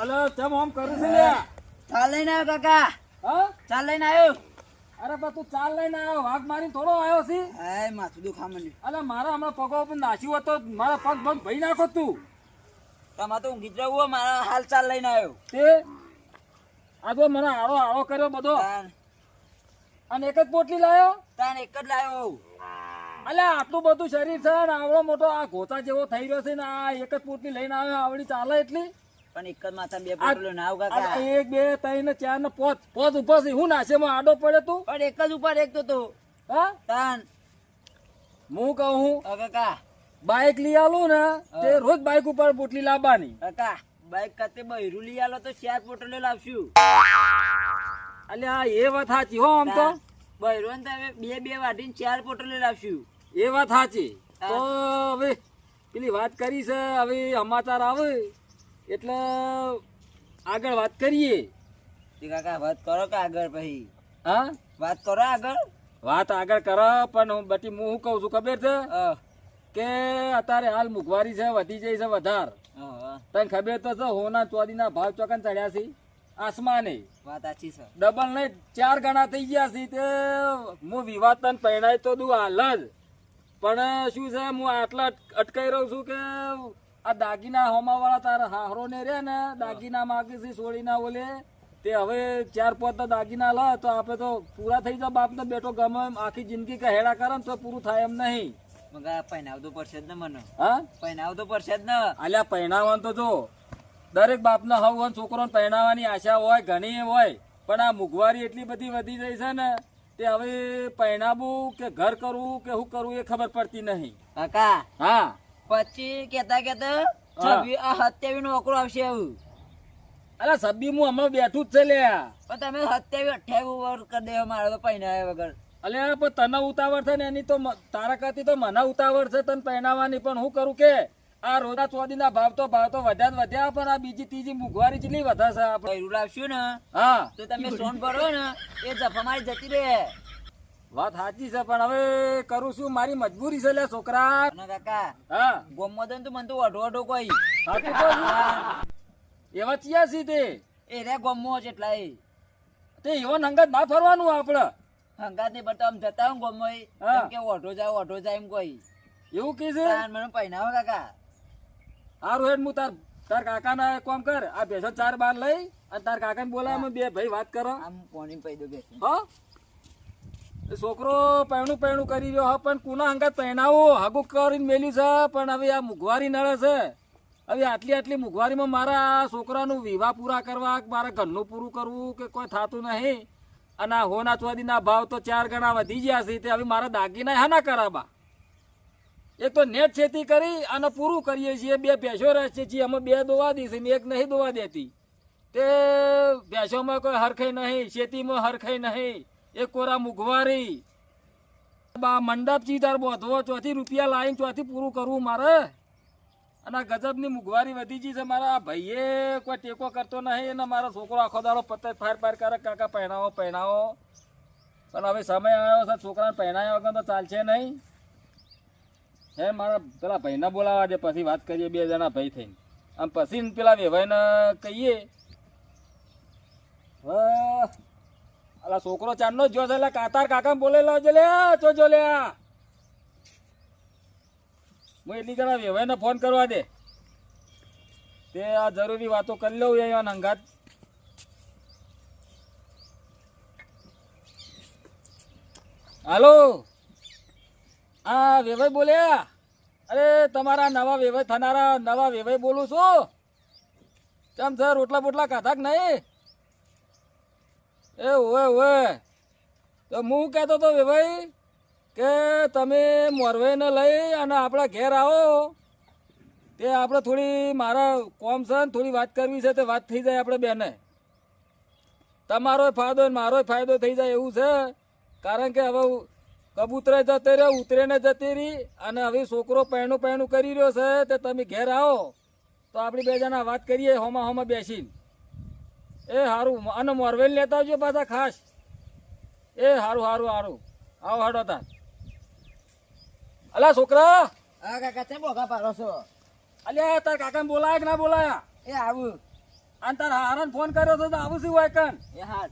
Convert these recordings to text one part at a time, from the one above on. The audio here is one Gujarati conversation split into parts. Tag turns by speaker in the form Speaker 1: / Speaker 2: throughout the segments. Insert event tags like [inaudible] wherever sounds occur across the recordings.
Speaker 1: અલે તેમ આમ કરું છે લ્યા
Speaker 2: ચાલ લઈને આવ્યો કાકા.
Speaker 1: હા?
Speaker 2: ચાલ લઈને આવ્યો
Speaker 1: અરે બા તું ચાલ લઈને આવ્યો વાઘ મારી થોડો આવ્યો છે.
Speaker 2: હાય માથું દુખા મને
Speaker 1: અલે મારા હમણાં પગો ઉપર નાસ્યું હતો મારા પગ પગ ભઈ નાખો તું.
Speaker 2: તમારે તો ઊંઘી જ હોય, મારા હાલ ચાલ લઈને આવ્યો
Speaker 1: તે? આ તો મને આળો આળો કર્યો બધો. અને એક જ પોટલી લાયો?
Speaker 2: તાન એક જ લાવ્યો
Speaker 1: અલે આટલું બધું શરીર છે ને આવડો મોટો આ ગોતા જેવો થઈ રહ્યો છે ને આ એક જ પોટલી લઈને આવે આવડી ચાલે એટલી?
Speaker 2: પણ એક જ માથા બે પોટલો ના કાકા.
Speaker 1: એક બે ત્રણ ચાર ને પોચ. પોચ ઉપર છે. હું નાશે માં આડો પડે તું?
Speaker 2: પણ એક જ ઉપર એક તો તું.
Speaker 1: હા?
Speaker 2: તાન.
Speaker 1: હું કહું
Speaker 2: કાકા.
Speaker 1: બાઇક લઈ આલું ને તે રોજ બાઇક ઉપર પોટલી લાવવાની.
Speaker 2: કાકા બાઈક કાતે બૈરું લઈ આલો તો ચાર પોટલો લાવશું.
Speaker 1: અલ્યા એ વાત સાચી હો આમ તો.
Speaker 2: બૈરું ને તમે બે બે વાટીને ચાર પોટલ લાવશું.
Speaker 1: એ વાત સાચી. તો હવે પેલી વાત કરી છે હવે સમાચાર આવે. એટલે આગળ વાત કરીએ.
Speaker 2: કાકા વાત કરો કે આગળ પછી?
Speaker 1: હા?
Speaker 2: વાત કરો આગળ?
Speaker 1: વાત આગળ કરો પણ હું બટી હું શું કહું છું ખબર છે? કે અત્યારે હાલ મુખવારી છે વધી જાય છે વધાર. તને ખબર તો છે હોના ચોદીના ભાવ ચોકન ચડ્યા છે? આસમાને.
Speaker 2: વાત સાચી છે.
Speaker 1: ડબલ નહીં ચાર ગણા થઈ ગયા છે તે. હું વિવાદ તને પહેણાય તો દઉં હાલ જ. પણ શું છે હું આટલા અટકાઈ રહ્યો છું કે આ દાગીના હોમાવાળા તારા હાહરો ને રે ને દાગીના માગે છે સોળીના ઓલે. તે હવે ચાર પાંચ દાગીના લે તો આપણે તો પૂરા થઈ જાય બાપ બેટો ગમે આખી જિંદગી કહેડા કરે ને તો પૂરું થાય એમ નહીં.
Speaker 2: મગા પહેનાવ તો પડશે જ ને મને.
Speaker 1: હા?
Speaker 2: પહેનાવ તો પડશે જ ને.
Speaker 1: આલ્યા પહેણાવાનું તો જો. દરેક બાપના હવ અને છોકરોને પહેણાવાની આશા હોય ઘણી હોય પણ આ મોંઘવારી એટલી બધી વધી જાય છે ને તે હવે પહેણાવું કે ઘર કરવું કે શું કરવું એ ખબર પડતી નહીં.
Speaker 2: કાકા
Speaker 1: હા.
Speaker 2: પછી કેતા કેતા આ સત્યાવી નોકરો આવશે એવું
Speaker 1: અરે સબ્બી હું હમણાં બેઠું જ છે લ્યા
Speaker 2: પણ તમે સત્યાવી અઠ્યાવી વર કરી દેવા મારે તો પહેણાવ્યા વગર.
Speaker 1: અલે પણ તને ઉતાવળ છે ને એની તો તારા કરતી તો મને ઉતાવળ છે તને પહેણાવાની પણ હું કરું કે? આ રોતા ચોદી ના ભાવ તો ભાવ તો વધ્યા વધ્યા પણ આ બીજી ત્રીજી મુઘવારી જેટલી વધારશે આપણે.
Speaker 2: લાવશું ને?
Speaker 1: હા.
Speaker 2: તો તમે સોન ભરો ને એ જફા મારી જતી રહે.
Speaker 1: વાત સાચી છે પણ હવે કરું છું મારી મજબૂરી છે લે છોકરા.
Speaker 2: કાકા
Speaker 1: હા.
Speaker 2: ગોમમાં તો મને તો અઢો અઢો કોઈ.
Speaker 1: એવા ચિયા સી તે?
Speaker 2: એ રે ગમવો છે એટલા એ.
Speaker 1: તે એવો નંગત ના ફરવાનું આપડે
Speaker 2: હંગાત નહીં પડતો આમ જતા હું. ગોમો. કે ઓઢો જાય ઓઢો જાય એમ કોઈ.
Speaker 1: એવું કે છે?
Speaker 2: મને પહેરાવો કાકા.
Speaker 1: હારું હેડ હું તાર તાર કાકાના કોમ કર. આ ભેસો ચાર બાર લઈ અને તાર કાકાને અમે બે ભાઈ વાત કરો.
Speaker 2: આમ પોણી પૈ દો
Speaker 1: હો? છોકરો પૈણું પૈણું કરી રહ્યો હા પણ કુના હંગાત પહેણાવો હાગું કરીને મેલ્યું છે પણ હવે આ મોંઘવારી નડે છે. હવે આટલી આટલી મોંઘવારીમાં મારા છોકરાનું વિવાહ પૂરા કરવા મારા ઘરનું પૂરું કરવું કે કોઈ થતું નહીં? અને આ હોના ચોદીના ભાવ તો ચાર ગણા વધી ગયા છે તે હવે મારા દાગીના હા ના કરાબા એક તો નેટ ખેતી કરી અને પૂરું કરીએ છીએ. બે ભેંસો રાખીએ છીએ. અમે બે દોવા દઈશું એક નહીં દોવા દેતી. તે ભેંસોમાં કોઈ હરખાઈ નહીં. ખેતીમાં હરખાઈ નહીં. એ કોરા મુઘવારી બા મંડપ ચીધાર બોધવો, ચોથી રૂપિયા લાવીને ચોથી પૂરું કરવું મારે. અને ગજબની મુઘવારી વધી ગઈ છે મારા. ભાઈએ કોઈ ટેકો કરતો નહીં અને મારો છોકરો આખો દાડો પત્તર ફાર ફાર કરે. કાકા પહેણાવો પહેણાવો પણ હવે સમય આવ્યો છે. છોકરાને પહેણાયા વગર તો ચાલશે નહીં. હે, મારા પેલા ભાઈને બોલાવા દે, પછી વાત કરીએ બે જણા ભાઈ થઈને. આમ પછી પેલા વેવાઈને કહીએ અલા છોકરો ચાંદનો જ જો છે એટલે કાતાર કાકા બોલે લો છે લે ચો જો લે હું એટલી જણા વેવાઈને ફોન કરવા દે. તે આ જરૂરી વાતો કરી લઉં એવા નંગાત હાલો? હા વેવાઈ બોલ્યા? અરે, તમારા નવા વેવાઈ થનારા નવા વેવાઈ બોલું છું. કેમ છે, રોટલા બોટલા ખાધા કે નહીં? એ ઓવે ઓવે તો હું કહેતો તો વેભાઈ કે તમે મોરવેને લઈ અને આપણા ઘેર આવો. તે આપણે થોડી મારા કોમ છે ને થોડી વાત કરવી છે, તે વાત થઈ જાય આપણે બેને. તમારો ફાયદો ને મારો ફાયદો થઈ જાય એવું છે. કારણ કે હવે કબૂતરે જતો રહ્યો ઉતરે ને જતી રહી અને હવે છોકરો પહેણું પહેણું કરી રહ્યો છે તે તમે ઘેર આવો. તો આપણે બે જણા વાત કરીએ હોમાં હોમાં બેસીને. એ સારું અને મોરવેલ લેતા આવજો પાછા ખાસ. એ સારું સારું સારું આવો હાડો તાર. અલા છોકરા!
Speaker 2: હા કાકા ચા બોગા પાડો છો?
Speaker 1: અલ્યા તાર કાકાને બોલાયા કે ના બોલાયા
Speaker 2: એ આવું.
Speaker 1: અને તાર હારાને ફોન કર્યો તો તો આવું શું વાયકન
Speaker 2: એ હા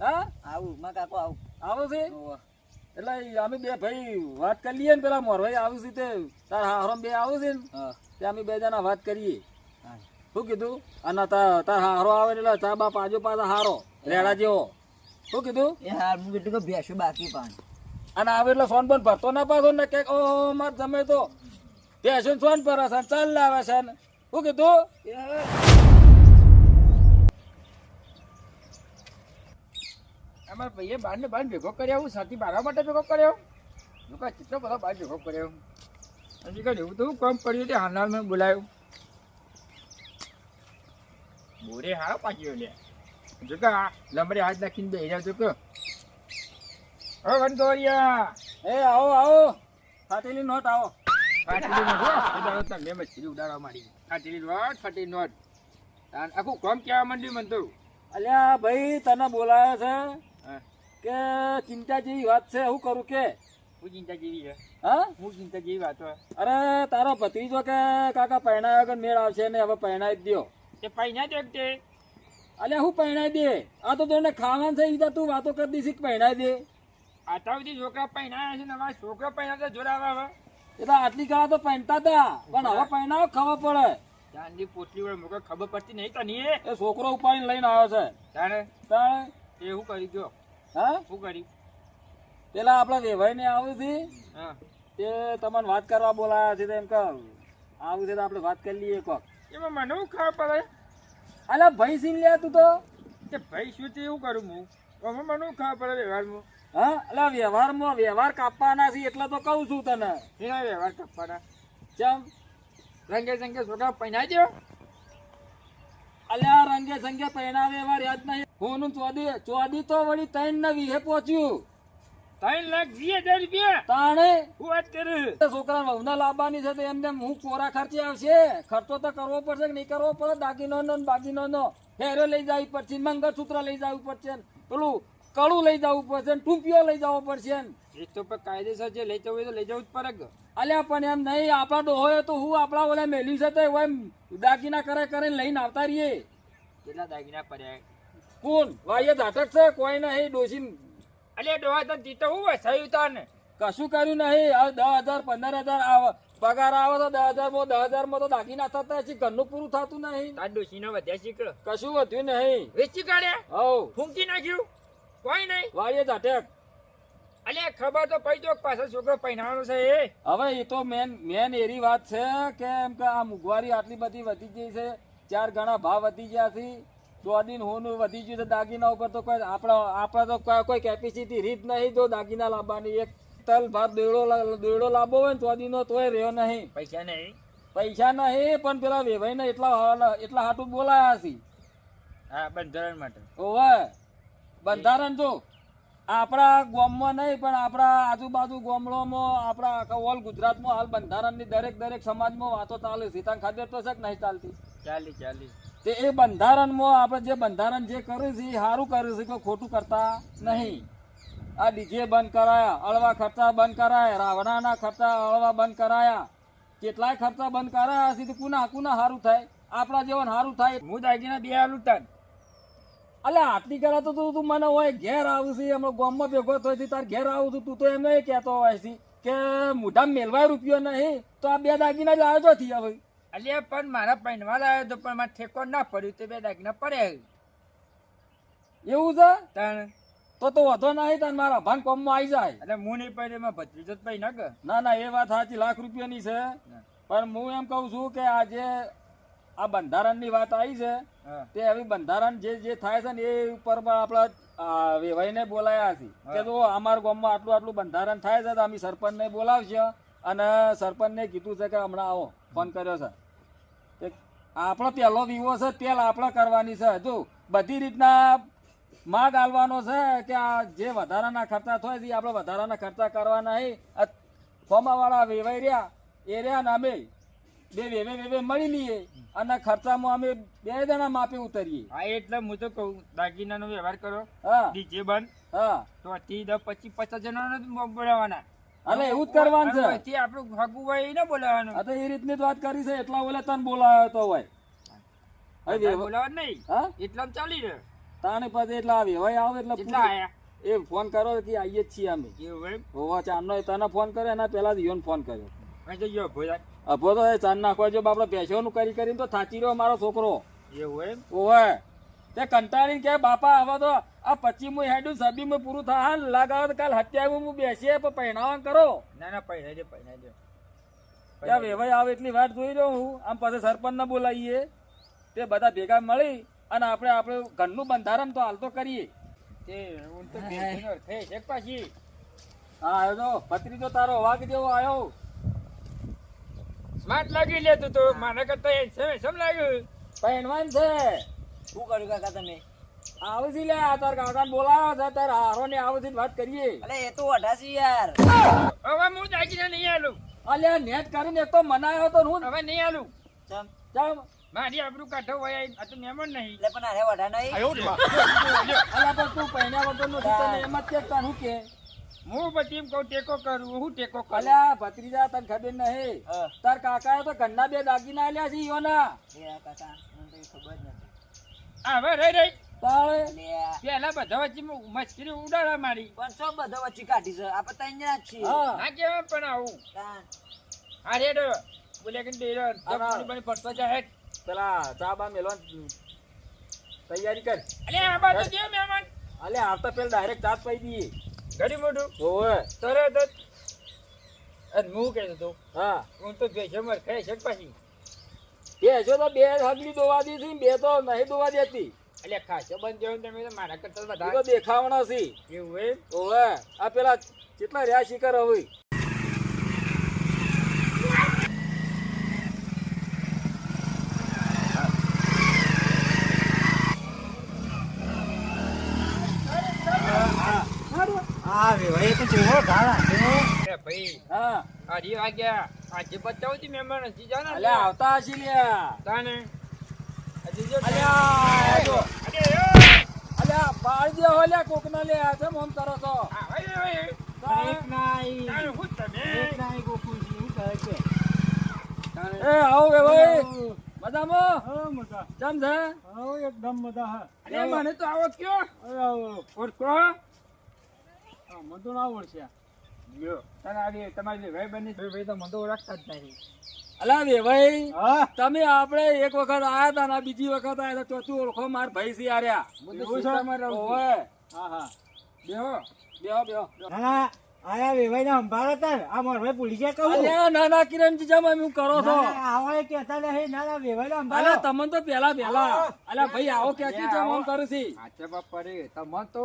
Speaker 1: હા?
Speaker 2: આવું મા કાકો આવું.
Speaker 1: આવું છે. એટલે અમે બે ભાઈ વાત કરી લઈએ ને પેલા મોરભાઈ આવું છે તે તાર હારામ બે આવું છે ને તે અમે બે જણા વાત કરીએ. શું કીધું? અને તાર તાર હારો આવે એટલે ચા બાપ પાજો પાછા હારો રેડા જેવો. શું કીધું?
Speaker 2: એ હાર હું કીધું કે ભેંસો બાકી પાણ
Speaker 1: અને આવે એટલે સોન પણ ભરતો ના પાછો ને કે ઓ માર જમે તો પેશન સોન પર છે ચાલ લાવે છે ને. શું કીધું?
Speaker 3: અમારા ભાઈએ બાર ને બાર ભેગો કર્યો હું સાથી બારવા માટે ભેગો કર્યો. લોકો કેટલો બધો બાર ભેગો કર્યો. હજી કઈ એવું તો હું કામ પડ્યું તે હાલ મેં બોલાયો બોરે હા પાક્યો લે. જો કે લમરે હાથ નાખીને બે રહ્યા જો કે હવે વંદોરિયા.
Speaker 1: એ આવો આવો. ફાટેલી નોટ આવો.
Speaker 3: ફાટેલી નોટ હો. તમે મછલી ઉડાડવા માંડી. ફાટેલી નોટ ફાટેલી નોટ. આખું કોમ કહેવા માંડ્યું મને તો.
Speaker 1: અલ્યા ભાઈ તને બોલાયો છે? કે ચિંતા જેવી વાત છે હું કરું કે?
Speaker 3: હું ચિંતા જેવી છે.
Speaker 1: હા?
Speaker 3: હું ચિંતા જેવી વાતો
Speaker 1: અરે તારો ભત્રીજો કે કાકા પહેણાયો વગર મેળ આવશે ને હવે પહેણાઈ જ દ્યો.
Speaker 3: તે પૈસા દેખ તે?
Speaker 1: અલ્યા હું પહેણાઈ દે? આ તો તને ખાવાનું થઈ ઈ તું વાતો કરી દીધી કે પહેણાઈ દે.
Speaker 3: આટલા બધી છોકરા પહેણાયા છે ને અમારા છોકરા પહેણાતા જોડાવા હવે.
Speaker 1: એ તો આટલી કાળા તો પહેણતા હતા પણ હવે પહેણાવો ખબર પડે.
Speaker 3: ચાંદી પોટલી વડે મોકે ખબર પડતી નહીં તને
Speaker 1: એ. છોકરો ઉપાડીને લઈને આવ્યો છે.
Speaker 3: તારે
Speaker 1: તાણે?
Speaker 3: એવું કરી ગયો
Speaker 1: હા?
Speaker 3: શું કરી
Speaker 1: પેલા આપણા વેવાઈને આવું છે તે તમને વાત કરવા બોલાયા છે એમ કે આવું છે તો આપણે વાત કરી લઈએ કોક.
Speaker 3: એમાં મને શું ખબર પડે?
Speaker 1: અલ્યા ભાઈ સીન લે તું તો.
Speaker 3: કે ભાઈ શું તે એવું કરું હું? હવે મને શું ખબર પડે વ્યવહારમાં?
Speaker 1: હા? અલ્યા વ્યવહારમાં વ્યવહાર કાપવાના છે એટલે તો કહું છું તને.
Speaker 3: એના વ્યવહાર કાપવાના.
Speaker 1: ચમ?
Speaker 3: રંગે સંગે છોકરા પહેણાઈ દો
Speaker 1: અલ્યા રંગે સંગે પહેરાવે એવા યાદ નહીં હું ચોદી? ચોદી તો વળી ત્રણ ના વીહે પહોંચ્યું.
Speaker 3: ત્રણ લાખ વીસ હજાર રૂપિયા?
Speaker 1: તાણે?
Speaker 3: હું વાત કરું?
Speaker 1: છોકરા વહુના લાવવાની છે તો એમને હું કોરા ખર્ચે આવશે? ખર્ચો તો કરવો પડશે કે નહીં કરવો પડે? દાગીનો નો બાગીનો નો. ફેરો લઈ જવી પડશે મંગળસૂત્ર લઈ જવું પડશે પેલું કળું લઈ જવું પડશે ટૂંપીઓ લઈ જવો પડશે ને.
Speaker 3: એ તો કાયદેસર જે લઈ જવું તો લઈ જવું જ પડે
Speaker 1: અલ્યા પણ એમ નહીં આપણા ડોહોએ તો હું આપણા ઓલા મેલ્યું છે તો એમ દાગીના કરે કરીને લઈને આવતા રહીએ.
Speaker 3: કેટલા દાગીના પડ્યા
Speaker 1: કોણ? વાય ધાટક છે? કોઈ નહીં ડોસી
Speaker 3: અલે ડોહા તો જીતો હું વસાયું તને
Speaker 1: કશું કર્યું નહીં. આ દસ હજાર પંદર હજાર આવે પગાર આવે તો દસ હજારમાં દસ હજારમાં તો દાગીના થતા છે ઘરનું પૂરું થતું નહીં.
Speaker 3: તાર ડોશીનો વધ્યા શીખડો.
Speaker 1: કશું વધ્યું નહીં.
Speaker 3: વેચી કાઢ્યા
Speaker 1: હવ.
Speaker 3: ફૂંકી નાખ્યું? કોઈ નહીં.
Speaker 1: વાય ધાટક
Speaker 3: અલે ખબર તો પડી દો પાછો છોકરો પહેરાવાનો છે એ.
Speaker 1: હવે એ તો મેન મેન એરી વાત છે કે એમ કે આ મોંઘવારી આટલી બધી વધી ગઈ છે. ચાર ગણા ભાવ વધી ગયા છે. ચોદીન હોનું વધી ગયું છે દાગીના ઉપર તો કોઈ આપણા આપણે તો કોઈ- કેપેસિટી રીત નહીં તો દાગીના લાવવાની. એક તલ ભાત દેડો દેડો લાવવો હોય ને ચોદીનો તોય રહ્યો નહીં.
Speaker 3: પૈસા નહીં?
Speaker 1: પૈસા નહીં પણ પેલા વેભાઈને એટલા એટલા હાટું બોલાયા છે
Speaker 3: હા બંધારણ માટે.
Speaker 1: ઓવે બંધારણ જો. આપણા ગામમાં નહીં પણ આપણા આજુબાજુ ગામડામાં આપણા આખા ઓલ ગુજરાતમાં હાલ બંધારણની દરેક દરેક સમાજમાં વાતો ચાલે છે. ખાતે ખબર તો છે કે નહીં ચાલતી?
Speaker 3: ચાલી ચાલી.
Speaker 1: તે એ બંધારણમાં આપણે જે બંધારણ જે કર્યું છે, એ સારું કર્યું છે, કોઈ ખોટું કરતા નહીં. આ ડીજે બંધ કરાયા, અળવા ખર્ચા બંધ કરાયા, રાવણાના ખર્ચા અળવા બંધ કરાયા. કેટલાય ખર્ચા બંધ કરાયા તો કુના કુના સારું થાય? આપણા જેવન સારું થાય.
Speaker 3: હું દાગીના બે આલું તાન
Speaker 1: અલે, આટલી કરા તો તું તું મને હોય, ઘેર આવું છે હમણાં ગામમાં ભેગો છે, તાર ઘેર આવું છું, તું તો એમ કહેતો હોય છે કે મોઢા મેલવાય રૂપિયો નહીં, તો આ બે દાગીના જ આવ્યો થી હવે
Speaker 3: અલ્યા પણ મારા પૈનવા લાવ્યો હતો પણ મારે ઠેકો ના પડ્યું તે બે દાગીના પડ્યા
Speaker 1: એવું. છે?
Speaker 3: તણ.
Speaker 1: તો તો વધો નહીં તને મારા ભાન કોમમાં આવી જાય.
Speaker 3: એટલે હું નહીં પડે એમાં ભત્રીજો જ પૈ ના
Speaker 1: ના ના એ વાત સાચી લાખ રૂપિયાની છે. પણ હું એમ કહું છું કે આ જે આ બંધારણની વાત આવી છે તે હવે બંધારણ જે જે થાય છે ને એ ઉપર પણ આપણા વેવાઈને બોલાયા છે. કે જો અમારા ગામમાં આટલું આટલું બંધારણ થાય છે તો અમે સરપંચને બોલાવશે. અને સરપંચને કીધું છે કે હમણાં આવો ફોન કર્યો છે. આપણો પહેલો વિવો છે તેલ આપણે કરવાની છે. જો બધી રીતના માર્ગ આલવાનો છે કે આ જે વધારાના ખર્ચા થાય છે આપણે વધારાના ખર્ચા કરવાના નહીં. ફોમાવાળા વેવાઈ રહ્યા એ રહ્યા ને અમે બે વેવે વેવે મળી લઈએ અને ખર્ચામાં અમે બે જણા માપે ઉતરીએ.
Speaker 3: હા એટલે હું તો કહું દાગીનાનો વ્યવહાર કરો
Speaker 1: હા.
Speaker 3: ડીજે બંધ
Speaker 1: હા.
Speaker 3: તો અતિ દસ પચીસ પચાસ જણા બનાવવાના
Speaker 1: અરે એવું જ કરવાનું છે.
Speaker 3: તે આપણું ભાગવું હોય એ ન બોલાવાનું
Speaker 1: આ તો એ રીતની જ વાત કરી છે એટલા ઓલે તને બોલાયો તો હોય. હવે
Speaker 3: તારે નહીં.
Speaker 1: હા?
Speaker 3: એટલામાં ચાલી રહ્યો.
Speaker 1: તાને પછી એટલા હવે આવે એટલે
Speaker 3: કેટલા આયા.
Speaker 1: એ ફોન કરો કે આવીએ જ છીએ અમે. હોવા ચાંદનો તને ફોન કર્યો એના પહેલા જ યોન ફોન કર્યો. અભો તો એ ચાંદ નાખવા જો બાપડો પેશો નું કરી કરીને તો થાચી રહ્યો મારો છોકરો.
Speaker 3: એવું
Speaker 1: હોય તે કંટાળીને કે બાપા હવે તો આ પચીમું હેડું સબીમું પૂરું થાય. લાગાવે તો કાલ હત્યાવું બેસીએ પણ પહેણાવા કરો.
Speaker 3: ના ના પૈણા દે
Speaker 1: ત્યાં વેવાઈ આવે એટલી વાત જોઈ રહ્યો હું. આમ પછી સરપંચને બોલાવીએ. તે બધા ભેગા મળી અને આપણે આપણે ઘરનું બંધારણ તો હાલ તો કરીએ.
Speaker 3: તે હું તો થઈ છે પાછી.
Speaker 1: હા આવ્યો તો ભત્રીજો તારો વાઘ જેવો આવ્યો.
Speaker 3: સ્માર્ટ લાગી લે તું તો. મારા કરતા એ છે સમ લાગ્યું.
Speaker 1: પહેણવાન છે.
Speaker 2: શું કર્યું કાકા તમે?
Speaker 1: આવજી લે આ તાર કાકાને બોલાવ્યો છે તાર હારો ને આવજી વાત કરીએ.
Speaker 2: અલે એ તો અઢાસી યાર.
Speaker 3: હવે હું દાગીને નહીં આલું.
Speaker 1: અલે નેટ કરીને એક તો મનાયો તો હું.
Speaker 3: હવે નહીં આલું.
Speaker 2: ચમ.
Speaker 1: ચાલ
Speaker 3: મારી આબરૂ કાઢો હોય આ તો મહેમાન નહીં.
Speaker 2: એટલે પણ અરે વઢા નહીં.
Speaker 1: અલા પણ તું પહેણ્યા વગરનું તને એમ જ કે તું હું કે.
Speaker 3: હું પછી કહું ટેકો કરું હું ટેકો કરું.
Speaker 1: અલ્યા ભત્રીજા તને ખબર નહીં. તાર કાકાએ તો ઘરના બે દાગીના આલ્યા છે ઈયોના.
Speaker 2: એ કાકા મને ખબર નથી.
Speaker 3: હવે રહી રહી.
Speaker 1: તારે
Speaker 2: એટલે આ
Speaker 3: પેલા બધા વચ્ચે મસ્કરી ઉડાડવા મારી.
Speaker 2: પણ શું બધો વચ્ચે કાઢી છે. આપણે ત્રણ જ છીએ.
Speaker 3: ના કેવા પણ આવું. હા રેડો બોલે કે ડેરો
Speaker 1: હા, હા.
Speaker 3: પડતો જાય
Speaker 1: પેલા ચા બા તૈયારી કર.
Speaker 3: અલે આ બાજુ જે મહેમાન?
Speaker 1: અલ્યા આવતા પેલા ડાયરેક્ટ ચાત પઈ દઈએ.
Speaker 3: ઘડી મોઢું.
Speaker 1: ઓવે
Speaker 3: તરત જ. અને હું કહેતો
Speaker 1: હા.
Speaker 3: હું તો ભેજો મર ખાઈ છે પાછી?
Speaker 1: બે હજો તો બે હગલી દોવા દી છે બે તો નહીં દોવા દેતી
Speaker 3: એટલે ખાસો બંધ જેવું તમે તો મારા કરતા
Speaker 1: એ તો દેખાવણા છે
Speaker 3: એવું એમ
Speaker 1: ઓવે આ પેલા કેટલા રહ્યા શિકાર હવે
Speaker 3: આવે ભાઈ
Speaker 1: હા.
Speaker 3: આ વાગ્યા. આજે બચાવું છું મેમ્બર જાને
Speaker 1: આવતા હશી લ્યા.
Speaker 3: તાને હજી જો
Speaker 1: અલ્યા આ જો.
Speaker 3: અરે
Speaker 1: અલ્યા દે હો લ્યા કોકના લે આ તો આમ કરો છો? તારે-
Speaker 3: તારે હું તમે
Speaker 1: એ આવો કે ભાઈ. મજામાં? ચમ છે?
Speaker 3: અરે મને તો આવો કયો? ઓળખો લ્યો. તારે આ તમારી ભાઈ બની ભાઈ તો મને તો ઓળખતા જ નહીં.
Speaker 1: અલ્યા બે તમે આપણે એક વખત આયા હતા ને બીજી વખત આયા હતા ચોથું ઓળખો માર ભાઈ છે આર્યા
Speaker 3: હું તો સીતામાં રહું છું.
Speaker 1: ઓવે.
Speaker 3: બેહો
Speaker 1: બેહો બેહો.
Speaker 4: આયા વેવાઈને સંભાળો તાર આ મોરભાઈ ભૂલી ગયા કહું.
Speaker 1: અલ્યા ના ના કિરણજી જમ એમ કરો છો.
Speaker 4: આવા એ કહેતા નહીં. ના ના વેવાઈને
Speaker 1: અલ્યા તમને તો પેલા પેલા અલ્યા ભાઈ આવો ક્યાં જમ આમ કરું છે?
Speaker 3: હાથે બાપા રે તમે તો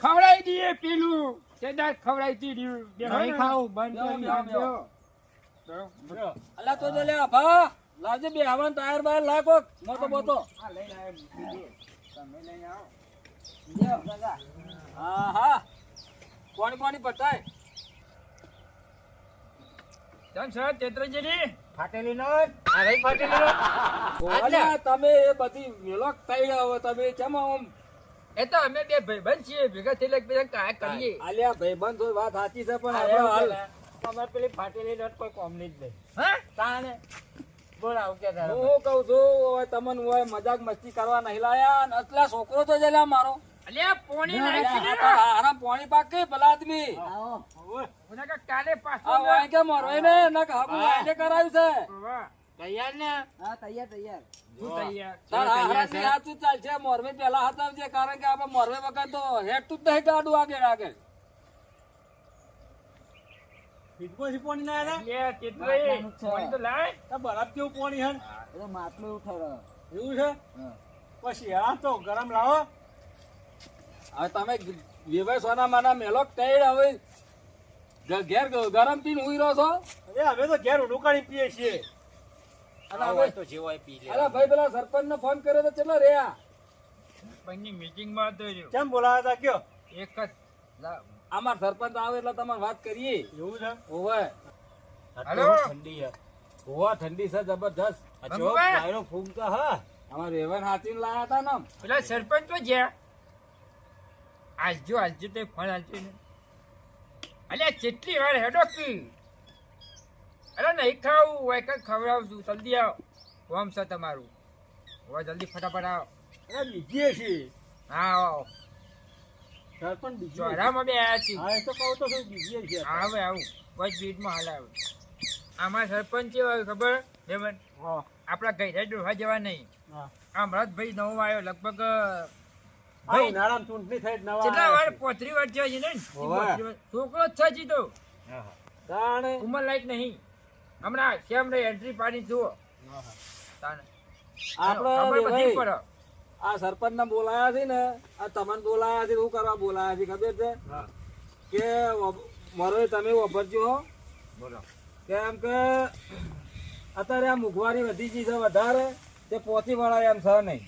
Speaker 3: ખવડાવી દઈએ પેલું. તે દાળ ખવડાવી બેહો
Speaker 4: નહીં. ખાવું બંધ કરી.
Speaker 1: અલ્યા તો જો લે ભા લાવજે બે હવાન ટાયર બાયર લાગો મોટો બોતો
Speaker 3: આ લઈને આવ્યો તમે લઈને આવો.
Speaker 2: લ્યો, કાકા.
Speaker 1: હા હા. કોણ કોણી પટાય
Speaker 3: જન છો ચેત્રજીની?
Speaker 4: ફાટેલી નોટ.
Speaker 3: આ ફાટેલી. [laughs]
Speaker 1: તમે એ બધી વેલોક થઈ હવે તમે કેમ આમ
Speaker 3: એ તો અમે બે ભાઈબંધ છીએ ભેગા થઈને એકબીજાને કાય કરીએ.
Speaker 1: અલ્યા ભાઈબંધ હોય વાત સાચી છે પણ હાલ.
Speaker 4: અમાર પેલી ફાટેલી ડટ કોઈ કોમની જ નહીં.
Speaker 3: હા?
Speaker 4: તાને બોલ આવું કે તારે
Speaker 1: હું કહું છું હવે તમન હોય મજાક મસ્તી કરવા નહીં લાયા એટલા છોકરો તો જલ્યા મારો.
Speaker 3: અલ્યા પોણી નાખી દે
Speaker 1: હારા પોણી પાકે ભલા આદમી
Speaker 2: આવો
Speaker 3: મને કાલે પાછો
Speaker 1: આ કે મારો એને ના કે હાકુ વાયને છે.
Speaker 3: વાહ,
Speaker 4: તૈયાર ને?
Speaker 2: હા તૈયાર તૈયાર.
Speaker 3: હું તૈયાર.
Speaker 1: તાર હારાથી હાથું ચાલશે? મોરબી પેલા હતાવજે કારણ કે આપણે મોરબી વખત તો હેઠું જ નહીં ગાડું આગળ આગળ
Speaker 4: ભીતકોથી પોણી ના આવ્યા
Speaker 3: લે ચેત્રી પોણી તો લાય.
Speaker 4: તા બરાબ કેવું પોણી હન
Speaker 2: એ માટલું ઉઠાડો
Speaker 4: એવું છે? પછી આ તો ગરમ લાવો.
Speaker 1: હવે તમે વિવાહ સોના માના મેલો ટેડ હવે ઘેર ગરમ પીને ઉઈ રહો છો?
Speaker 4: હવે તો ઘેર ઉડુકાણી પીએ છીએ.
Speaker 1: અને હવે અરે ભાઈ પેલા સરપંચ ને ફોન કર્યો તો કેટલા રહ્યા?
Speaker 3: પૈની મીટિંગમાં હતો
Speaker 4: કેમ બોલાવ્યા તા કયો?
Speaker 3: એક જ. લા-
Speaker 1: સરપંચ આવે એટલે તમારે વાત કરીએ.
Speaker 4: એવું છે?
Speaker 1: ઓવે
Speaker 3: હાલો.
Speaker 4: ઠંડી છે.
Speaker 1: ઓવા ઠંડી છે જબરજસ્ત.
Speaker 3: ભાઈ.
Speaker 4: વાયરો હા.
Speaker 1: અમાર રેવન હાથીને લાયા હતા ને.
Speaker 3: પેલા સરપંચ તો જ્યાં આજજો આજજો તે ફોન આજજો ને. અલ્યા કેટલી વાર હેડો કી અરે નહીં ખાવું હોય કંઈક ખવડાવું છું. જલ્દી આવો. કોમ છે તમારું. હવે જલ્દી ફટાફટ આવો.
Speaker 4: અરે બીજી છે
Speaker 3: હા આવો
Speaker 4: સરપંચ બીજી.
Speaker 3: બે આવ્યા છીએ.
Speaker 4: હા એ તો કહું તો બીજી છે
Speaker 3: આવે. આવું કોઈ આમાં સરપંચ કેવા ખબર? હેમન
Speaker 4: હા.
Speaker 3: આપણા ઘરે ડોહા જવા નહીં. આ ભાઈ નવો આવ્યો લગભગ ભાઈ
Speaker 4: ઉનાળામાં ચૂંટણી થઈ નવા
Speaker 3: કેટલા વાર. પોત્રી વાર થયો છે ને. છોકરો જ છે જીતો ઉંમર લાયક નહીં. હમણાં કેમ રે એન્ટ્રી પાડી જુઓ.
Speaker 1: આપણે. આ સરપંચ ને બોલાયા છે ને આ તમને બોલાયા છે શું કરવા બોલાયા છે ખબર છે? કે મારો તમે વપરજો હો. કેમ કે અત્યારે આ મોંઘવારી વધી ગઈ છે વધારે તે પોતી વળાય એમ છે નહીં.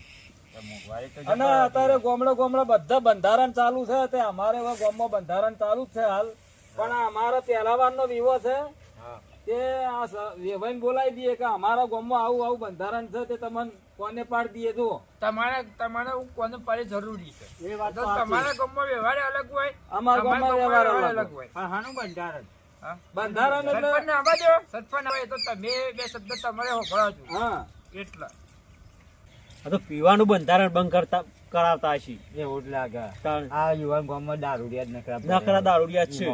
Speaker 1: અને અત્યારે ગોમડે ગોમડે બધા બંધારણ ચાલુ છે તે અમારે ગામમાં બંધારણ ચાલુ જ છે હાલ. પણ આ અમારે પહેલાવારનો વિવો છે તે આ વેવાઈને બોલાવી દઈએ કે અમારા ગામમાં આવું આવું બંધારણ છે તે તમને કોને પાડી દઈએ તો
Speaker 3: તમારે તમારે હું કોને પાડે જરૂરી છે?
Speaker 4: એ વાત.
Speaker 3: તમારા ગામમાં વ્યવહાર અલગ હોય
Speaker 1: અમારા ગામમાં વ્યવહાર અલગ હોય.
Speaker 4: હા હાનું બંધારણ.
Speaker 1: બંધારણ એટલે
Speaker 3: સરપંચને આવવા દો. સરપંચ આવે તો તમે બે શબ્દ તમારે હોભળા છો.
Speaker 1: હા.
Speaker 3: એટલા.
Speaker 4: આ તો પીવાનું બંધારણ બંધ કરતા કરાવતા હશે.
Speaker 2: એવું જ લાગે. આ યુવાન ગામમાં દારૂડિયા જ નકરા.
Speaker 4: નકરા દારૂડિયા છે.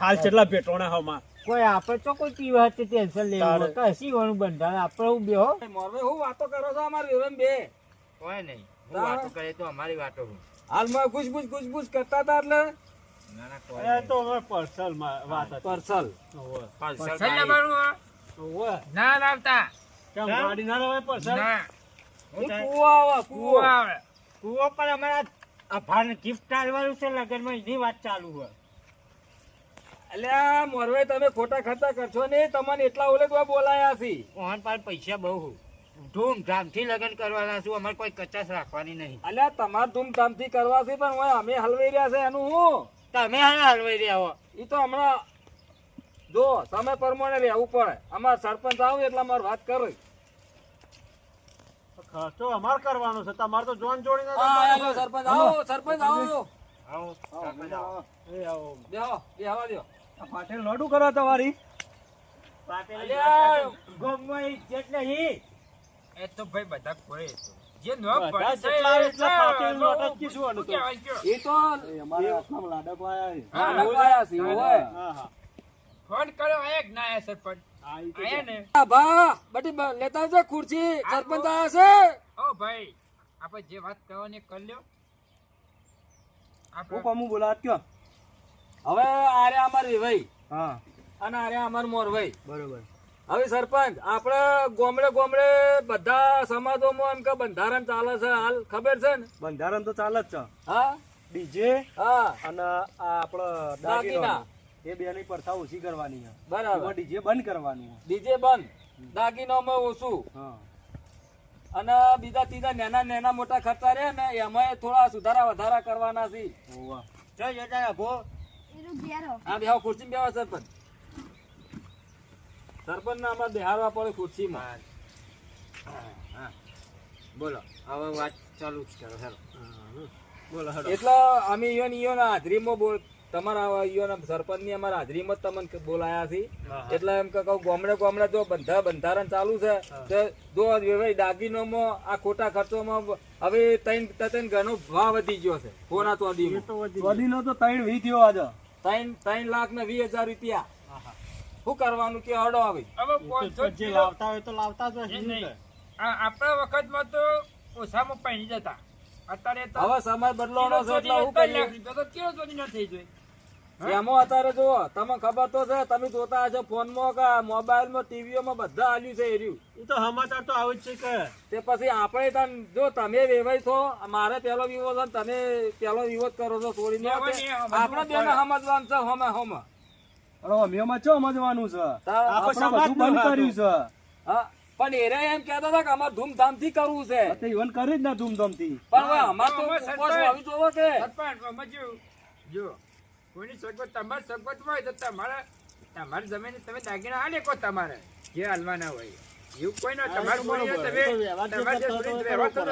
Speaker 4: હાલ કેટલા પેટોણા હવામાં
Speaker 2: કોઈ આપણે તો કોઈ પીવા છે ટેન્શન લેવું તો હસી વાનું બંધારણ આપણે હું બેહો?
Speaker 1: મોરવે હું વાતો કરો છો અમાર વિરમ બે?
Speaker 3: કોઈ નહીં.
Speaker 1: હું વાતો
Speaker 3: કરે તો અમારી વાતો હું
Speaker 1: હાલમાં ખુશબુશ ખુશબુશ કરતા હતા એટલે?
Speaker 4: એ તો હવે વાત હતી.
Speaker 1: પરસલ.
Speaker 4: ઓવે.
Speaker 3: પર્સન લેવાનું હો?
Speaker 4: ઓવે.
Speaker 3: ના લાવતા.
Speaker 4: કેમ ગાડી ના લેવાય પર્સનલ
Speaker 3: ના.
Speaker 1: હું કૂવો આવે કૂવો.
Speaker 3: કૂવો. આવે.
Speaker 2: કુવો પર અમારા અભાન ગિફ્ટ ચાલવાનું છે લગનમાં એની વાત ચાલુ હોય.
Speaker 1: અલ્યા મોરવે તમે ખોટા ખર્ચા કરશો નહીં તમને એટલા ઓલે તો બોલાયા છે.
Speaker 2: ઓહન પર પૈસા બહુ ધૂમધામથી લગ્ન કરવાના છું અમારે કોઈ કચાશ રાખવાની નહીં.
Speaker 1: અલ્યા તમાર ધૂમધામથી કરવા છે પણ હવે અમે હલવાઈ રહ્યા છે એનું હું?
Speaker 2: તમે હલવાઈ રહ્યા હો.
Speaker 1: ઈ તો હમણાં જો સમય પ્રમાણે રહેવું પડે. અમાર સરપંચ આવું એટલે અમારે વાત કરી
Speaker 4: ખર્ચો અમાર કરવાનો છે તમારે તો જોન જોડીને
Speaker 1: હા આવો સરપંચ આવો. સરપંચ આવો.
Speaker 4: એ આવો
Speaker 1: બેહો બેહવા
Speaker 4: પાટેલ લોડું કરો તમારી.
Speaker 1: અલ્યા
Speaker 2: ગામમાં ઇજ્જત નહીં.
Speaker 3: એ તો ભાઈ બધા કોઈ જે ન પડે છે
Speaker 4: એટલા
Speaker 3: છે.
Speaker 4: પાટીલ જ કીધું તો.
Speaker 1: એ તો
Speaker 4: અમારે આસામ લાડકો આયા છે.
Speaker 3: હા,
Speaker 1: છે હોય
Speaker 4: હા હા.
Speaker 3: ફોન કર્યો આયા ના આયા સરપંચ? આયા ને?
Speaker 1: આ બટી બ- લેતા છે ખુરશી. સરપંચ આયા છે.
Speaker 3: ઓ ભાઈ આપણે જે વાત કરવાની કર લ્યો. આપણે
Speaker 4: હું કોમું બોલાત કયો?
Speaker 1: હવે આરે અમાર ભાઈ
Speaker 4: હા.
Speaker 1: અને આરે અમાર મોરભાઈ
Speaker 4: બરોબર.
Speaker 1: હવે સરપંચ આપણે ગોમડે ગોમડે બધા સમાજોમાં એમ કે બંધારણ ચાલે છે. હાલ ખબર છે ને?
Speaker 4: બંધારણ તો ચાલે જ છે.
Speaker 1: હા?
Speaker 4: ડીજે
Speaker 1: હા.
Speaker 4: અને આ આપણો
Speaker 1: દાગીના.
Speaker 4: એ બેની પરથા ઓછી કરવાની છે.
Speaker 1: બરાબર.
Speaker 4: ડીજે બંધ કરવાનું છે.
Speaker 1: ડીજે બંધ. દાગીનામાં ઓછું.
Speaker 4: હા.
Speaker 1: અને બીજા ત્રીજા નાના નાના મોટા ખર્ચા રહે ને એમાં થોડા સુધારા વધારા કરવાના છે.
Speaker 2: જય જય અભો
Speaker 1: હા બેહો ખુરશી બેહો સરપંચ. સરપંચ ને અમારે બેહારવા પડે ખુરશીમાં.
Speaker 2: બોલો હવે વાત ચાલુ જ કરો હેલો.
Speaker 4: બોલો હેડો.
Speaker 1: એટલે અમે ઈયોન ઈયોના હાજરીમાં બોલ તમારા ઈયોના સરપંચની અમારા હાજરીમાં જ તમને બોલાયા છે એટલે એમ કે કહું ગામડે ગામડે જો બંધા બંધારણ ચાલુ છે તો જો દાગીનોમાં આ ખોટા ખર્ચોમાં હવે ત્રણ ત્રણ ઘણો ભાવ વધી ગયો છે સોના ચાંદીમાં
Speaker 4: ચોદીનો તો ત્રણ વી થયો આજે.
Speaker 1: ત્રણ ત્રણ લાખ ને વીસ હજાર રૂપિયા. શું કરવાનું કે હડો
Speaker 4: આવી જે લાવતા હોય તો લાવતા જ
Speaker 3: હોય આપણા વખતમાં તો ઓછામાં પૈણી જતા અત્યારે તો
Speaker 1: હવે સમય બદલાવાનો છે એટલે
Speaker 3: હું તો કિલો ચોરી ન થઈ જોઈ
Speaker 1: એમાં અત્યારે જુઓ તમને ખબર તો છે તમે જોતા હશો ફોનમાં કે મોબાઈલમાં ટીવીઓમાં બધા આલ્યું છે એર્યું.
Speaker 4: એ તો સમાચાર તો આવે જ છે કે.
Speaker 1: તે પછી આપણે તન જો તમે વેવાય છો મારે પેલો વિવો છે તમે પેલો વિરોધ કરો છો છોડીને આપણે બેને સમજવાનું છે હમે હમે.
Speaker 4: અરે અમેમાં ચો સમજવાનું છે? આપણે બધું બંધ કર્યું છે.
Speaker 1: હા પણ એરે એમ કહેતા હતા કે અમારે ધૂમધામથી કરવું છે.
Speaker 4: ઇવન કરી જ ના ધૂમધામથી.
Speaker 1: પણ હવે અમારે તો ઉપવાસ આવી જોવો કે?
Speaker 3: જો જો. કોઈની સગવડ તમારી સગવડ હોય તો તમારે તમારી જમીન તમે દાગીના આ કો તમારે જે હાલવાના હોય. એવું કોઈ ના તમારું તમે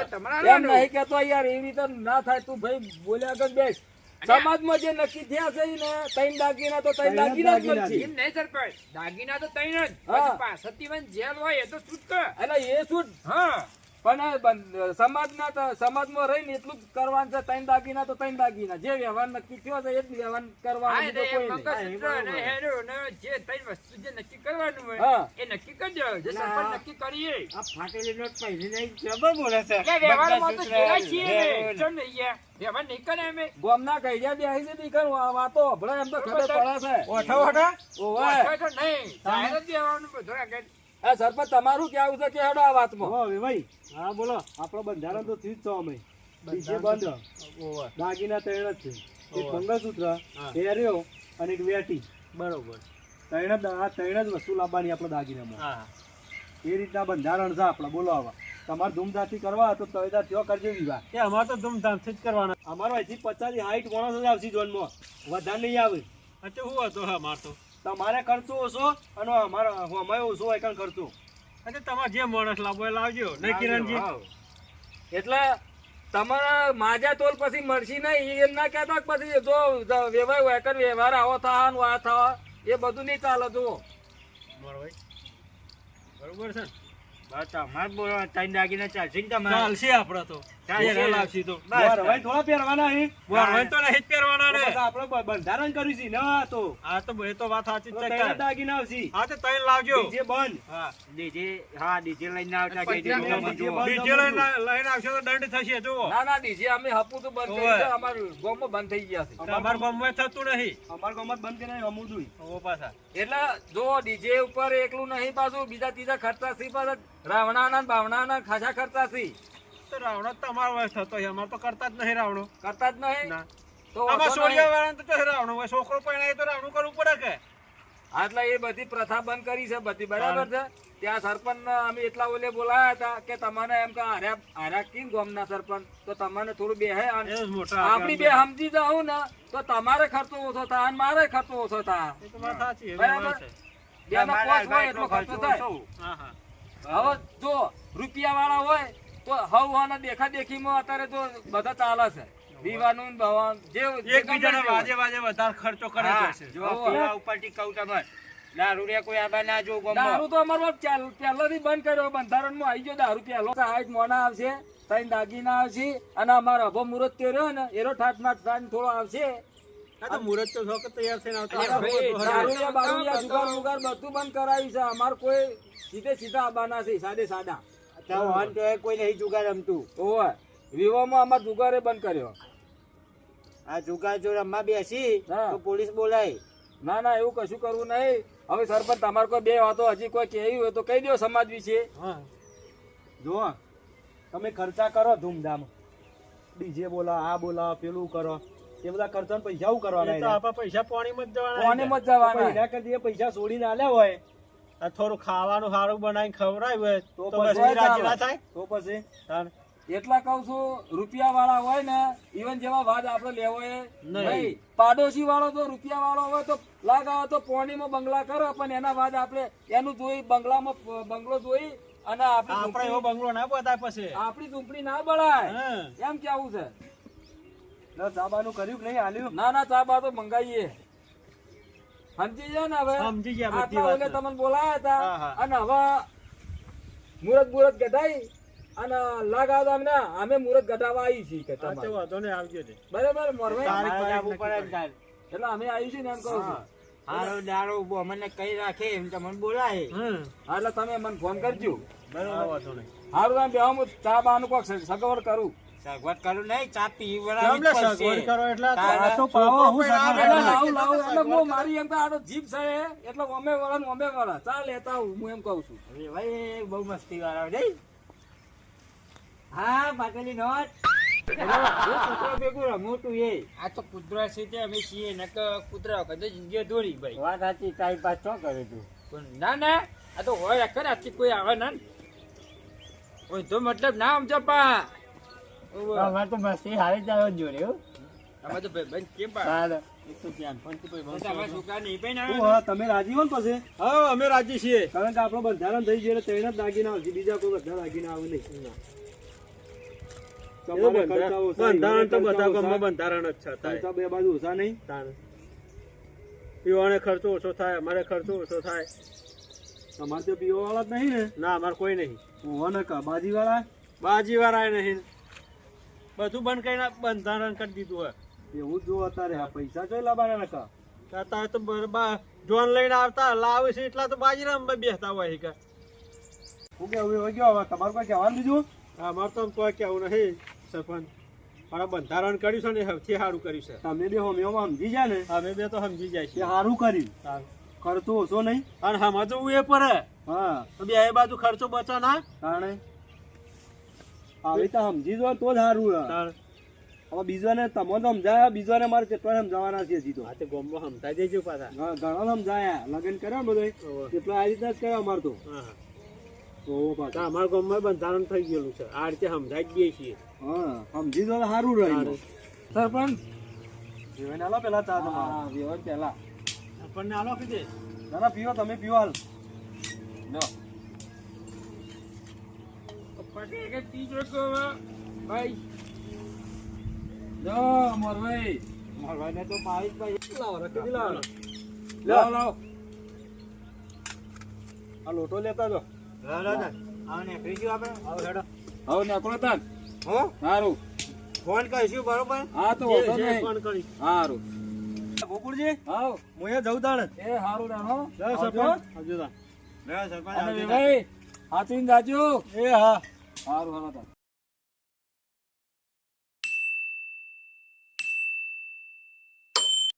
Speaker 3: તમારે.
Speaker 1: નહીં કેતો યાર એવી રીતે થાય તું ભાઈ બોલ્યા આગળ બેસ. સમાજમાં જે નક્કી થયા છે ને ત્રણ દાગીના તો ત્રણ દાગીના જ મળશે
Speaker 3: એમ નહીં સરપંચ. દાગીના તો તૈન જ. પછી જેલ હોય એ તો છૂટકો
Speaker 1: એટલે એ શું
Speaker 3: હા.
Speaker 1: પણ સમાજના સમાજમાં રહીને એટલું જ કરવાનું છે ત્રણ દાગીના તો ત્રણ દાગીના. જે વ્યવહાર નક્કી થયો છે એ જ વ્યવહાર કરવાનો
Speaker 3: એટલે
Speaker 1: કોઈ નહીં.
Speaker 3: જે ત્રણ વસ્તુ જે નક્કી કરવાનું હોય એ નક્કી કરજો. જે સરપંચ નક્કી કરીએ.
Speaker 2: આ ફાટેલી નોટ પહેરી નહીં જબર બોલે છે.
Speaker 3: વ્યવહારમાં તો જોડા છીએ ચણ નહીં? વ્યવહાર નહીં કરે અમે.
Speaker 1: ગોમના કૈયા બેસી છે કરું આ વાતો હભળાય એમ તો ખબર પડે છે.
Speaker 2: ઓઠો ઓઠો.
Speaker 1: ઓવા.
Speaker 3: વાંચો નહીં. જાહેર જ વ્યવહારનું બધું આગળ
Speaker 1: આ સરપંચ તમારું કેવું છે કે હેડો આ વાતમાં?
Speaker 4: હો ભાઈ હા બોલો. આપણો બંધારણ તો થયું જ છો અમે. બંધ. દાગીના ત્રણ જ છે. એક મંગળસૂત્ર હેર્યો અને એક વેટી.
Speaker 2: બરોબર.
Speaker 4: ત્રણ જ આ ત્રણ જ વસ્તુ લાવવાની આપણે દાગીનામાં. એ રીતના બંધારણ છે આપડે બોલો આવા. તમારે ધૂમધામથી કરવા તો તવેદા થયો કરજો વિવાહ
Speaker 5: કે અમારે તો ધૂમધામથી જ કરવાના.
Speaker 4: અમારો અહીંથી પચાસ હાઈટ માણસ જ આવશે જોનમાં વધારે નહીં આવે.
Speaker 5: અચ્છા શું હતું હા માર તો.
Speaker 4: તમારે ખર્ચો ઓછો અને અમારો અમારે ઓછો હોય કણ ખર્ચો
Speaker 5: અને તમારે જે માણસ લાવો એ લાવજો નહીં કિરણજી?
Speaker 1: એટલે તમારા માજા તોલ પછી મળશે નહીં એમ ના કહેતા પછી જો વ્યવહાર હોય કણ વ્યવહાર આવો થવા ને આ થવા એ બધું નહીં ચાલે જુઓ.
Speaker 5: બરોબર છે
Speaker 2: બસ તમારે બોલો ત્રણ દાગીના ચાલશે તમારે?
Speaker 5: ચાલશે આપણે તો.
Speaker 2: ચાલશે.
Speaker 5: પહેરા લાવશી તો.
Speaker 2: બસ.
Speaker 4: ભાઈ થોડા પહેરવાના અહીં
Speaker 5: વરવાઈ તો નહીં જ પહેરવાના ને.
Speaker 4: આપણે બ- બંધારણ કર્યું છે. ને તો.
Speaker 5: આ તો એ તો વાત સાચી છે
Speaker 4: ત્રણ જ
Speaker 5: કાંઈ.
Speaker 4: દાગીના આવશે.
Speaker 5: હા તો તઈ લાવજો.
Speaker 4: ડીજે બંધ.
Speaker 5: હા.
Speaker 2: ડીજે હા ડીજે લઈને આવતા ડીજે
Speaker 3: મેં
Speaker 2: જુઓ.
Speaker 4: બંધ
Speaker 5: ડીજે લઈને લઈને આવશો તો દંડ થશે જુઓ.
Speaker 1: ના ના ડીજે અમે હપું તો બંધ
Speaker 5: ઓવે.
Speaker 1: કરી છે ગામમાં બંધ થઈ ગયા છે.
Speaker 5: તમારા ગામમાં થતું નહીં.
Speaker 4: અમાર ગામમાં બંધ કરીને અમુદું
Speaker 5: ઓ પાછા.
Speaker 1: એટલે જો ડીજે ઉપર એકલું નહીં પાછું બીજા ત્રીજા ખર્ચા સી પાછા રાવણાના ને બાવણાના ખાસા ખર્ચા સી
Speaker 5: તો રાવણો તમારો વયસ થતો હોય અમારે તો કરતા જ નહીં રાવણો.
Speaker 1: કરતા જ નહીં?
Speaker 5: ના.
Speaker 1: તો
Speaker 5: આમાં
Speaker 1: વાંધો
Speaker 5: વાળા તો રાવણો હોય છોકરો પરણાય તો રાવણું કરવું પડે કે?
Speaker 1: એટલે એ બધી પ્રથા બંધ કરી છે બધી. બરાબર છે? ત્યાં સરપંચ અમે એટલા ઓલે બોલાયા હતા કે તમને એમ કે હાર્યા હાર્યા કેમ ગામના સરપંચ? તો તમને થોડું બે હે
Speaker 5: એ જ મોટા
Speaker 1: આપણી બે સમજી જાઉં ને તો તમારે ખર્ચો ઓછો થાય અને મારે ખર્ચો ઓછો થાય. બરાબર. બેનો હોય એટલો ખર્ચો થાય. હવે જો રૂપિયા વાળા હોય તો હવ અને દેખા દેખીમાં અત્યારે તો બધા ચાલે છે. ને જે જે
Speaker 5: એકબીજાને વાજે વાજે વધારે ખર્ચો કરે છે.
Speaker 2: જો ઉપરથી કહું તમને દારૂડિયા કોઈ આબા ના જો
Speaker 1: હોય. દારૂ તો અમારો ચાલ- બંધ કર્યો. બંધારણમાં આવી ગયો દારૂ પહેલો. સાહેબ મોના આવશે ત્રણ દાગીના આવશે અને અમારો અભો મુહૂર્ત તે ને એરો ઠાઠ માઠ સાંજ થોડો આવશે.
Speaker 5: આ તો મુહૂર્ત તો તૈયાર બધું
Speaker 1: જુગાર બધું બંધ કરાવ્યું છે. અમાર કોઈ સીધે સીધા આબાના છે સાદે સાદા.
Speaker 2: તો તો કોઈ નહીં જુગાર રમતું.
Speaker 1: ઓવે વિવોમાં અમાર જુગારે બંધ કર્યો.
Speaker 2: આ જુગાર જો રમવા બેસી. તો પોલીસ બોલાય.
Speaker 1: ના ના એવું કશું કરવું નહીં. હવે સરપંચ તમારે કોઈ બે વાતો હજી કોઈ કહેવી હોય તો કહી દો સમાજ વિશે.
Speaker 5: હા.
Speaker 4: જો તમે ખર્ચા કરો ધૂમધામ. ડીજે બોલા આ બોલા પેલું કરો. એ બધા ખર્ચા પૈસા કરવાના
Speaker 5: પૈસા પાણીમાં જ જવાના
Speaker 1: કોને
Speaker 5: છે.
Speaker 1: જવાના.
Speaker 4: પૈસા છોડીને આલ્યા હોય.
Speaker 5: થોડું ખાવાનું સારું બનાવીને ખવડાવ્યું હોય
Speaker 4: તો પછી
Speaker 5: રાજી થાય.
Speaker 4: તો પછી
Speaker 1: એટલા કહું છું રૂપિયા વાળા હોય ને ઈવન જેવા વાદ આપડે લેવો એ
Speaker 5: નહીં.
Speaker 1: પાડોશી વાળો તો રૂપિયા વાળો હોય તો લાગાવો તો પોણીમાં બંગલા કરો પણ એના વાદ આપણે એનું જોઈ બંગલામાં બંગલો જોઈ અને આપણી
Speaker 5: આપણે એવો બંગલો ના બતાય પછી.
Speaker 1: આપણી ઝૂંપડી ના બળાય.
Speaker 5: હા.
Speaker 1: એમ કેવું છે?
Speaker 4: ના ચાબાનું કર્યું કે નહીં હાલ્યું
Speaker 1: ના ના ચાબા તો મંગાવીએ સમજી ગયા ને હવે?
Speaker 5: સમજી ગયા બધી વાત.
Speaker 1: તમને બોલાયા હતા અને હવે મુરત મુરત ગઢાઈ અને લગાવ અમને. અમે મુરત ગઢાવા આવી છીએ કે તમારે.
Speaker 5: વાંધો નહીં, આવજો ને
Speaker 1: બરાબર મોરભાઈ
Speaker 5: તારીખ
Speaker 2: મારે
Speaker 5: બારીખ
Speaker 2: પડે ને
Speaker 1: એટલે અમે આવી છીએ ને એમ કહું છું.
Speaker 2: હારો દારો ઊભો અમને કઈ રાખે એમ તમને બોલાય.
Speaker 1: એટલે તમે મને ફોન કરજો.
Speaker 5: બરાબર.
Speaker 1: સારું તમે બેહો હું ચા બાનું કોક સગવડ કરું.
Speaker 2: સગવડ કરું નહીં ચા પી
Speaker 5: સગવડ કરો? એટલે આ તો- પાવો હું
Speaker 1: એટલે હું મારી એમ તો આનો જીભ છે એટલે અમે વળા ને અમે ચા લેતા હું એમ કહું છું.
Speaker 2: અરે ભાઈ બહુ મસ્તી વાળા નહીં. હા પાટેલી નોટ. કૂતરો ભેગું રમું તું એ.
Speaker 3: આ તો કૂતરા છે અમે છીએ નકર કૂતરા વખતે જિંદગી દોડી ભાઈ.
Speaker 2: વાત સાચી ટાઈમ પાસ શું કરે તું?
Speaker 3: ના ના આ તો હોય કોઈ આવે ના ને. તો મતલબ ના સમજો પા.
Speaker 2: અમારે તો મસ્તી હારી ચાલો જોડે.
Speaker 3: અમે તો ભાઈ કેમ પા
Speaker 2: ચાલ.
Speaker 5: એક તો ધ્યાન પણ તો ભાઈ
Speaker 3: તો
Speaker 5: વાંધો
Speaker 3: તમારા
Speaker 5: નહીં.
Speaker 3: છોકરા નહીં ભાઈ
Speaker 4: શું
Speaker 3: ના?
Speaker 4: હા, તમે રાજી હો પછી?
Speaker 5: હા અમે રાજી છીએ.
Speaker 4: કારણ કે આપણો બંધારણ થઈ ગયો એટલે જ જ દાગીના આવશે બીજા કોઈ બધા દાગીના આવે નહીં.
Speaker 5: બંધારણ તો બધા. ગામમાં બંધારણ જ છે તો
Speaker 4: ખર્ચા બે બાજુ ઓછા નહીં.
Speaker 5: પીવાને ખર્ચો ઓછો થાય અમારે ખર્ચો ઓછો થાય.
Speaker 4: તમારે તો પીવા વાળા જ નહીં ને.
Speaker 5: ના અમારે કોઈ નહીં.
Speaker 4: ઓહો ને કા બાજી વાળા
Speaker 5: બાજી વાળા નહીં. બધું બંધ કરીને બંધારણ કરી દીધું હોય.
Speaker 4: એવું જ અત્યારે આ પૈસા કઈ લાવવાના નકા?
Speaker 5: અત્યારે તો બરબા જોન લઈને આવતા લાવે છે એટલા તો બાજી રમવા બેસતા હોય કે
Speaker 4: હું કે હવે ગયો હવે તમારે કોઈ કહેવાનું બીજું?
Speaker 5: અમારે તો કોઈ કેવું નહીં સરપંચ. મારા બંધારણ કર્યું છે ને સૌથી સારું કર્યું છે.
Speaker 4: તમે બે હોમિયોમાં સમજી જાય ને?
Speaker 5: અમે બે તો સમજી જાય છે
Speaker 4: સારું કર્યું. ખર્ચો ઓછો નહીં?
Speaker 5: અને સમજવું એ પડે
Speaker 4: હા.
Speaker 5: તો બે બાજુ ખર્ચો બચો ના
Speaker 4: તાણે? આવી તો સમજી જો તો જ સારું હે. હવે બીજાને તમે તો સમજાયા બીજાને મારે કેટલા સમજાવવાના છે હજી તો.
Speaker 5: આ તો ગામમાં સમજાઈ દેજો પાછા.
Speaker 4: હા, ઘણા સમજાયા. લગ્ન કર્યા બધો કેટલા આ રીતના જ કર્યા અમારે તો.
Speaker 5: હા, હા.
Speaker 4: તો પાછા.
Speaker 5: અમારા ગામમાં બંધારણ થઈ ગયેલું છે. આ રીતે સમજાઈ જ દઈએ છીએ.
Speaker 4: હા સમજી દો તો સારું રહ્યું.
Speaker 1: સરપંચ?
Speaker 4: જીવન આલો પેલા ચા તમારા.
Speaker 1: જીવન પેલા
Speaker 5: આપણને આલો કીધે
Speaker 4: ના ના પીવો તમે પીવો હાલ.
Speaker 1: લો.
Speaker 3: પછી કે ત્રીજો ભાઈ.
Speaker 1: જો મોરભાઈ.
Speaker 4: મારવાને તો પાઈ જ લાવો રખી લાવો.
Speaker 1: લાવો લાવો
Speaker 4: આ લોટો લેતા જો.
Speaker 2: ફોન કરીશું બરોબર?
Speaker 1: હા તો
Speaker 5: ફોન કરી.
Speaker 1: સારું
Speaker 4: ગોકુળજી હું એ જઉં તાણ.
Speaker 1: એ સારું તાન હો.
Speaker 4: જય
Speaker 1: આવજો.
Speaker 4: સરપંચ. આવજો તાણ.
Speaker 2: લે સરપંચ આવજો.
Speaker 1: ભાઈ જાજો.
Speaker 4: એ હા.
Speaker 1: સારું હાલો તાન